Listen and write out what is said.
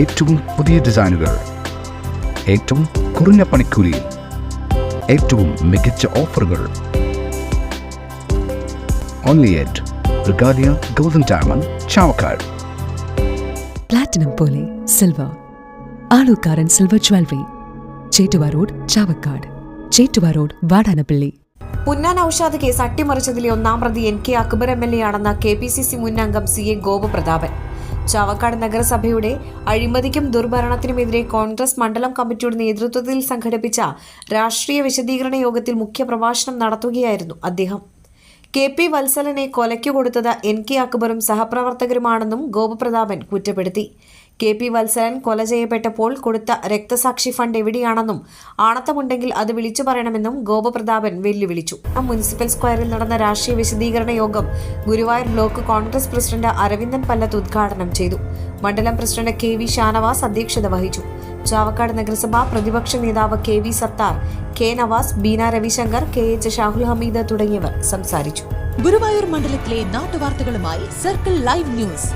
ഏറ്റവും പുതിയ ഡിസൈനുകൾ ഏറ്റവും കുറഞ്ഞ പണിക്കൂലിയിൽ ഏറ്റവും മികച്ച ഓഫറുകൾ. Only at Regalia Golden Diamond Chavakkad platinum പോലെ silver Alukkaran silver jewellery Chettuva road Chavakkad Chettuva road Vadanappally Punnan Aushad case അട്ടിമറിച്ചതിലെ ഒന്നാം പ്രതി N K Akbar M L A ആണെന്ന കെ പി സി സി മുൻ അംഗം സി എ ഗോപപ്രതാപൻ. ചാവക്കാട് നഗരസഭയുടെ അഴിമതിക്കും ദുർഭരണത്തിനുമെതിരെ കോൺഗ്രസ് മണ്ഡലം കമ്മിറ്റിയുടെ നേതൃത്വത്തിൽ സംഘടിപ്പിച്ച രാഷ്ട്രീയ വിശദീകരണ യോഗത്തിൽ മുഖ്യപ്രഭാഷണം നടത്തുകയായിരുന്നു അദ്ദേഹം. കെ പി വത്സലനെ കൊലയ്ക്കു കൊടുത്തത് എൻ കെ അക്ബറും സഹപ്രവർത്തകരുമാണെന്നും ഗോപപ്രതാപൻ കുറ്റപ്പെടുത്തി. കെ പി വത്സരൻ കൊല ചെയ്യപ്പെട്ടപ്പോൾ കൊടുത്ത രക്തസാക്ഷി ഫണ്ട് എവിടെയാണെന്നും ആണത്തമുണ്ടെങ്കിൽ അത് വിളിച്ചു പറയണമെന്നും ഗോപപ്രതാപൻ വെല്ലുവിളിച്ചു. മുനിസിപ്പൽ സ്ക്വയറിൽ നടന്ന രാഷ്ട്രീയ വിശദീകരണ യോഗം Guruvayur block Congress president Aravindan Pallath ഉദ്ഘാടനം ചെയ്തു. മണ്ഡലം പ്രസിഡന്റ് കെ വി ഷാനവാസ് അധ്യക്ഷത വഹിച്ചു. ചാവക്കാട് നഗരസഭ പ്രതിപക്ഷ നേതാവ് K V Sathar K Navas Beena Ravishankar K H Shahul Hameed തുടങ്ങിയവർ സംസാരിച്ചു. ഗുരുവായൂർ മണ്ഡലത്തിലെ നാട്ടുവാർത്തകളുമായി സർക്കിൾ ലൈവ് ന്യൂസ്.